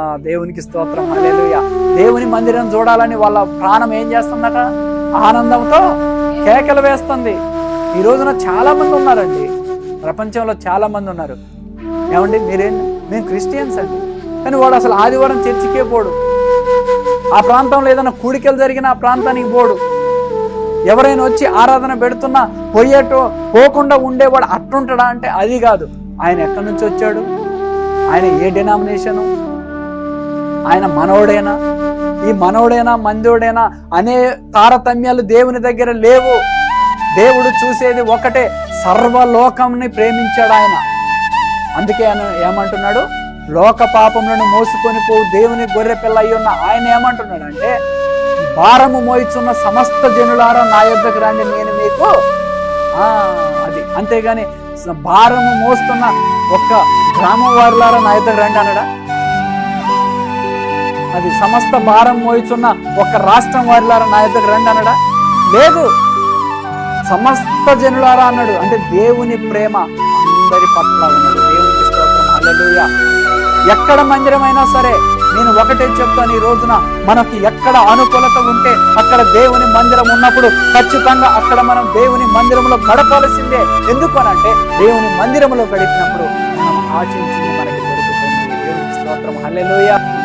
దేవునికి స్తోత్రం. హల్లెలూయ. దేవుని మందిరం చూడాలని వాళ్ళ ప్రాణం ఏం చేస్తుందట? ఆనందంతో కేకలు వేస్తుంది. ఈ రోజున చాలా మంది ఉన్నారండి. ప్రపంచంలో చాలా మంది ఉన్నారు. ఏమండి? మీరేం? మేము క్రిస్టియన్స్ అండి. కానీ వాడు అసలు ఆదివారం చర్చికే పోడు. ఆ ప్రాంతంలో ఏదైనా కూడికలు జరిగిన ఆ ప్రాంతానికి పోడు. ఎవరైనా వచ్చి ఆరాధన పెడుతున్నా పోయేటో పోకుండా ఉండేవాడు అట్టుంటాడా అంటే అది కాదు. ఆయన ఎక్కడి నుంచి వచ్చాడు? ఆయన ఏ డినామినేషను? ఆయన మనోడేనా ఈ మనోడేనా మందోడేనా అనే తారతమ్యాలు దేవుని దగ్గర లేవు. దేవుడు చూసేది ఒకటే సర్వలోకంని ప్రేమించాడు ఆయన. అందుకే ఆయన ఏమంటున్నాడు? లోక పాపములను మోసుకొని పోవు దేవుని గొర్రె పిల్ల అయి ఉన్న ఆయన ఏమంటున్నాడు అంటే భారము మోయిచున్న సమస్త జనులారా నా యొద్దకు రండి నేను మీకు అది. అంతేగాని భారము మోస్తున్న ఒక్క గ్రామం వారులారా నా యొద్దకు రండి అనడా అది సమస్త భారం మోయిచున్న ఒక్క రాష్ట్రం వారిలారా? నా దగ్గర రండి అనడా లేదు. సమస్త జనులారా అన్నాడు. అంటే దేవుని ప్రేమ అందరి పట్ల ఉన్నాడు దేవునికి స్తోత్రం. హల్లెలూయా. ఎక్కడ మందిరమైనా సరే నేను ఒకటే చెప్తాను ఈ రోజున. మనకి ఎక్కడ అనుకూలత ఉంటే అక్కడ దేవుని మందిరం ఉన్నప్పుడు ఖచ్చితంగా అక్కడ మనం దేవుని మందిరంలో గడపాల్సిందే. ఎందుకు అనంటే దేవుని మందిరంలో గడిపినప్పుడు మనం ఆశించింది మనకి దొరుకుతుంది. దేవునికి స్తోత్రం. హల్లెలూయా.